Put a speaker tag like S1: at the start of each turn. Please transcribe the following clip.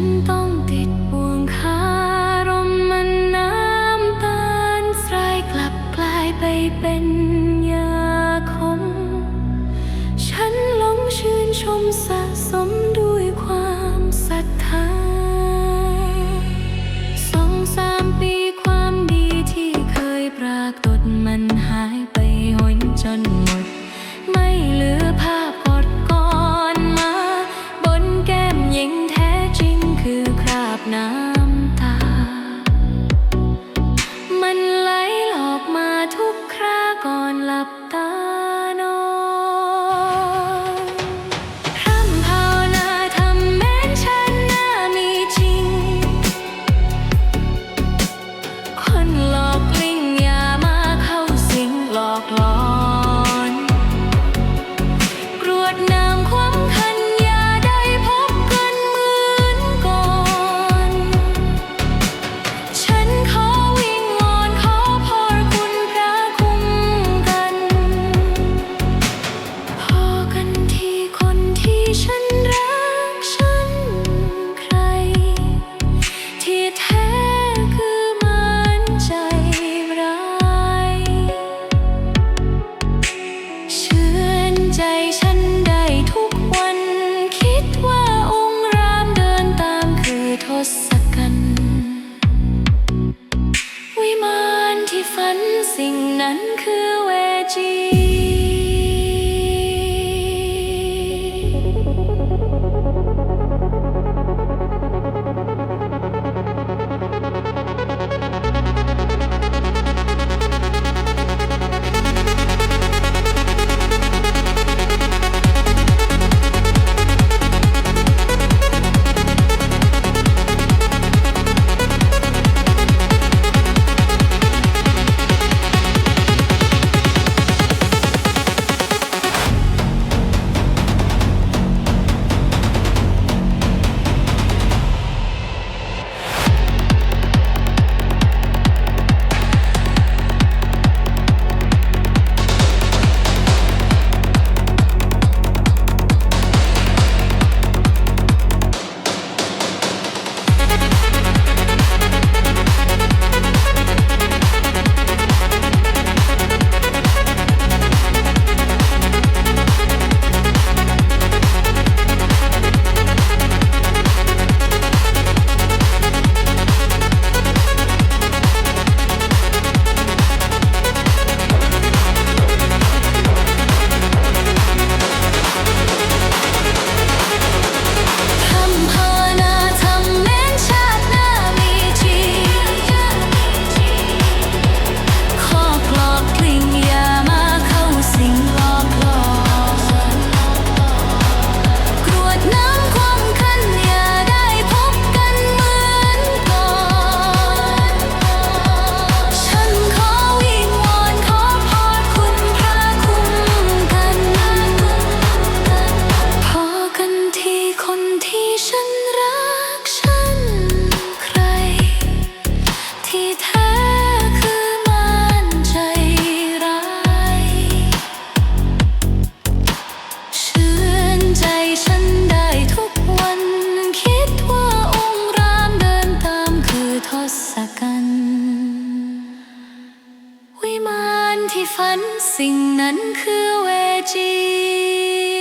S1: นต้องติดบ่วงคารมมันน้ำตาลสลากลับกลายไปเป็นยาขม ฉันหลงชื่นชมสะสม ฝันสิ่งนั้นคือเวจี ที่ฝันสิ่งนั้นคือเวจี